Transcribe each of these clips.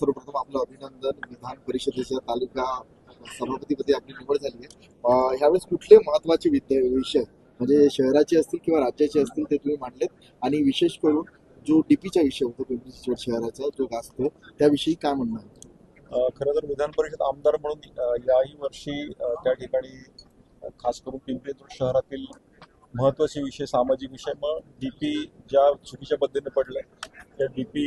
सर्वप्रथम आपलं अभिनंदन विधान परिषदेच्या तालुका सभापतीपदी आपली निवड झाली आहे. ह्यावेळेस कुठले महत्त्वाचे विद्या विषय? म्हणजे शहराचे असतील किंवा राज्याचे असतील ते तुम्ही मांडलेत. आणि विशेष करून जो डीपीचा विषय होता पिंपरी चिंचवड शहराचा जो गाजतो त्याविषयी काय म्हणणं आहे खरं तर विधान परिषद आमदार म्हणून याही वर्षी त्या ठिकाणी खास करून पिंपरी चिंचवड शहरातील महत्त्वाचे विषय सामाजिक विषय. मग डीपी ज्या चुकीच्या पद्धतीने पडले त्या डीपी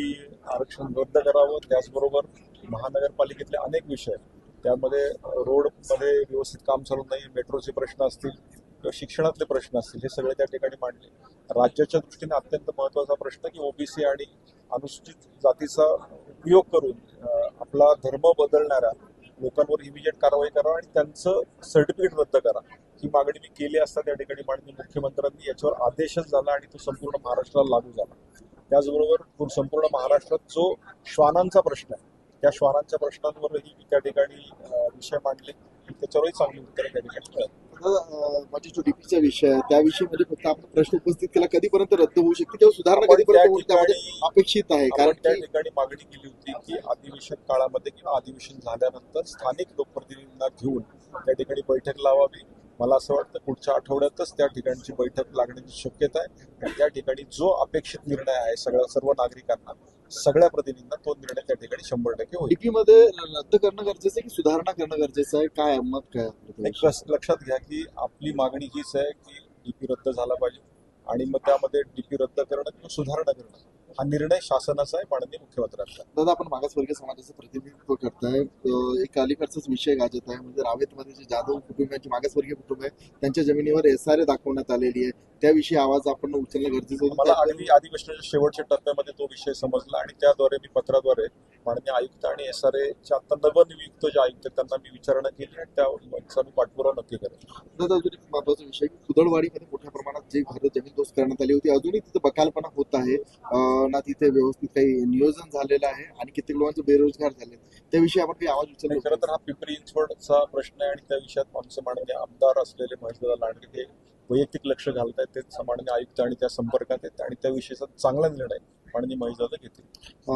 आरक्षण रद्द करावं त्याचबरोबर महानगरपालिकेतले अनेक विषय त्यामध्ये रोडमध्ये व्यवस्थित काम चालू नाही मेट्रोचे प्रश्न असतील किंवा शिक्षणातले प्रश्न असतील हे सगळे त्या ठिकाणी मांडले. राज्याच्या दृष्टीने अत्यंत महत्त्वाचा प्रश्न की ओबीसी आणि अनुसूचित जातीचा उपयोग करून आपला धर्म बदलणाऱ्या लोकांवर इमिजिएट कारवाई करा आणि त्यांचं सर्टिफिकेट रद्द करा. ही मागणी मी केली असता त्या ठिकाणी माननीय मुख्यमंत्र्यांनी याच्यावर आदेशच झाला आणि तो संपूर्ण महाराष्ट्राला लागू झाला. त्याचबरोबर संपूर्ण महाराष्ट्रात जो श्वानांचा प्रश्न आहे त्या श्वानांच्या प्रश्नांवरही मी त्या ठिकाणी विषय मांडले. त्याच्यावरही चांगली उत्तरं त्या ठिकाणी मिळाली. म्हणजे जो डीपीचा विषय आहे. त्याविषयी म्हणजे फक्त आपण प्रश्न उपस्थित केला कधीपर्यंत रद्द होऊ शकते? किंवा सुधारणा कधीपर्यंत त्यामध्ये अपेक्षित आहे कारण त्या की ठिकाणी मागणी केली होती की अधिवेशन काळामध्ये किंवा अधिवेशन झाल्यानंतर स्थानिक लोकप्रतिनिधींना घेऊन त्या ठिकाणी बैठक लावावी. मला असं वाटतं पुढच्या आठवड्यातच त्या ठिकाणची बैठक लागण्याची शक्यता आहे. आणि त्या ठिकाणी जो अपेक्षित निर्णय आहे सगळ्या सर्व नागरिकांना सगळ्या प्रतिनिधींना तो निर्णय त्या ठिकाणी शंभर टक्के होईल. डीपी मध्ये रद्द करणं गरजेचं आहे की सुधारणा करणं गरजेचं आहे? काय मत काय लक्षात घ्या की आपली मागणी हीच आहे की डीपी रद्द झाला पाहिजे. आणि मग त्यामध्ये डीपी रद्द करणं किंवा सुधारणा करणं. हा निर्णय शासनाचा आहे माननीय मुख्यमंत्र्यांचा दादा आपण मागासवर्गीय समाजाचं प्रतिनिधित्व करताय. एक अलीकडचाच विषय गाजत आहे म्हणजे रावेतमध्ये जे जाधव कुटुंबियांची मागासवर्गीय कुटुंब आहे त्यांच्या जमिनीवर एस आर ए दाखवण्यात आलेली आहे. त्याविषयी आवाज आपण उचलणं गरजेचं होतं. मला त्या- अगदी अधिवेशनाच्या शेवटच्या टप्प्यामध्ये तो विषय समजला आणि त्याद्वारे मी पत्राद्वारे माननीय आयुक्त आणि एस आर एच्या आता नवनियुक्त जे आयुक्त त्यांना मी विचारणा केली आणि त्याचा मी पाठपुरावा नक्की करेन दादा अजून एक महत्त्वाचा विषय कुदळवाडीमध्ये जे घर जमीनदोस्त करण्यात आली होती. अजूनही तिथे बकालपणा होत आहे. ना तिथे व्यवस्थित काही नियोजन झालेलं आहे. आणि कित्येक लोकांचे बेरोजगार झाले त्याविषयी आपण काही आवाज उचलला खरं तर हा पिंपरी चिंचवडचा प्रश्न आहे आणि त्या विषयात आमचे माननीय आमदार असलेले महेशदादा लांडगे वैयक्तिक लक्ष घालत आहेत ते माननीय आयुक्त आणि त्या संपर्कात आहेत आणि त्या विषयाचा चांगला निर्णय माननीय महेशदादा घेतील.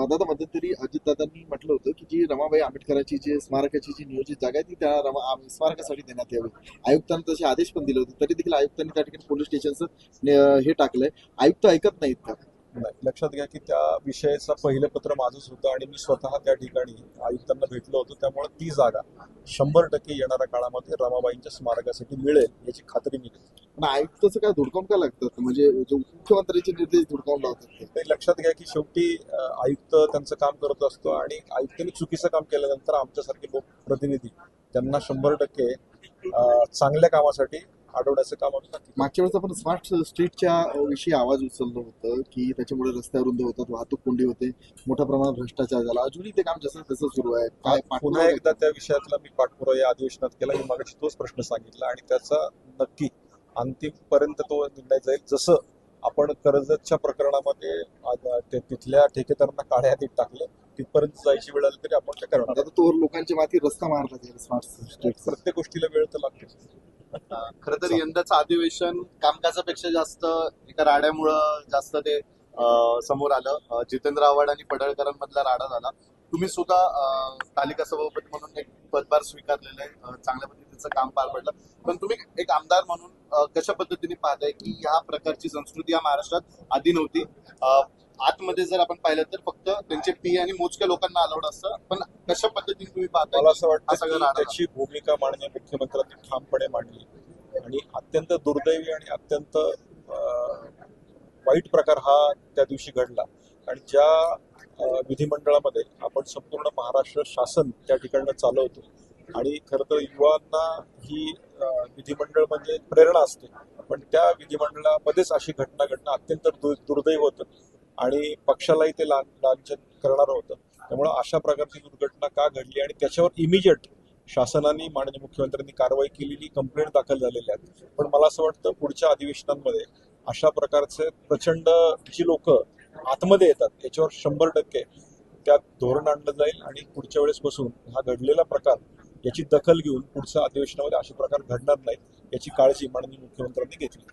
दादा मध्यंतरी अजितदादांनी म्हटलं होतं की जी रमाबाई आंबेडकरांची जी स्मारकाची जी नियोजित जागा आहे ती त्या रमा स्मारकासाठी देण्यात यावी. आयुक्तांनी तसे आदेश पण दिले होते. तरी देखील आयुक्तांनी त्या ठिकाणी पोलीस स्टेशनचं हे टाकलंय. आयुक्त ऐकत नाहीत का? नाही लक्षात घ्या की त्या विषयाचं पहिलं पत्र माझंच होतं आणि मी स्वतः त्या ठिकाणी आयुक्तांना भेटलो होतो. त्यामुळे ती जागा शंभर टक्के येणाऱ्या काळामध्ये रमाबाईंच्या स्मारकासाठी मिळेल याची खात्री मी पण आयुक्ताचं काय धुडकावून का लागतात? म्हणजे जो मुख्यमंत्र्यांचे निर्देश धुडकावून लावतात लक्षात घ्या की शेवटी आयुक्त त्यांचं काम करत असतो आणि आयुक्तांनी चुकीचं काम केल्यानंतर आमच्यासारखे लोकप्रतिनिधी त्यांना शंभर टक्के चांगल्या कामासाठी अडवण्याचं काम. मागच्या वेळेस आपण स्मार्ट स्ट्रीटच्या विषयी आवाज उचललं होतं की त्याच्यामुळे रस्ते रुंद होतात वाहतूक कोंडी होते मोठ्या प्रमाणात भ्रष्टाचार झाला. अजूनही ते काम जसं तसं सुरू आहे. काय पुन्हा एकदा त्या विषयातला मी पाठपुरावा या अधिवेशनात केला. मी मागाशी तोच प्रश्न सांगितला आणि त्याचा नक्की अंतिमपर्यंत तो निर्णय जाईल. जसं आपण कर्जतच्या प्रकरणामध्ये आज ते तिथल्या ठेकेदारांना काळ्या हातीत टाकलं तिथपर्यंत जायची वेळ आली तरी आपण ते करणार? आता तोवर लोकांच्या माती रस्ता मारला जाईल स्मार्ट प्रत्येक गोष्टीला वेळ तर लागतेच. खर तर यंदाचं अधिवेशन कामकाजापेक्षा जास्त एका राड्यामुळं जास्त ते समोर आलं. जितेंद्र आव्हाड आणि पडळकरांमधला राडा झाला. तुम्ही सुद्धा तालिका सभापती म्हणून एक पदभार स्वीकारलेलं आहे. चांगल्या पद्धतीचं काम पार पडलं. पण तुम्ही एक आमदार म्हणून कशा पद्धतीने पाहताय की ह्या प्रकारची संस्कृती या महाराष्ट्रात आधी नव्हती? आतमध्ये जर आपण पाहिलं तर फक्त त्यांचे पी आणि मोजक्या लोकांना अलाउड असतं. पण कशा पद्धतीने तुम्ही पाहताय मला असं वाटतं त्याची भूमिका माननीय मुख्यमंत्र्यांनी ठामपणे मांडली. आणि अत्यंत दुर्दैवी आणि अत्यंत वाईट प्रकार हा त्या दिवशी घडला. आणि ज्या विधिमंडळामध्ये आपण संपूर्ण महाराष्ट्र शासन त्या ठिकाणं चालवतो. आणि खरं तर युवांना ही विधिमंडळ म्हणजे प्रेरणा असते. पण त्या विधिमंडळामध्येच अशी घटना घडणं अत्यंत दुर्दैव होतं. आणि पक्षालाही ते लां लांछन करणारं होतं. त्यामुळं अशा प्रकारची दुर्घटना का घडली आणि त्याच्यावर इमिजिएट शासनाने माननीय मुख्यमंत्र्यांनी कारवाई केलेली कंप्लेंट दाखल झालेल्या आहेत. पण मला असं वाटतं पुढच्या अधिवेशनांमध्ये अशा प्रकारचे प्रचंड जी लोक आतमध्ये येतात. याच्यावर शंभर टक्के त्यात धोरण आणलं जाईल आणि पुढच्या वेळेस बसून हा घडलेला प्रकार याची दखल घेऊन पुढच्या अधिवेशनामध्ये असे प्रकार घडणार नाहीत याची काळजी माननीय मुख्यमंत्र्यांनी घेतली.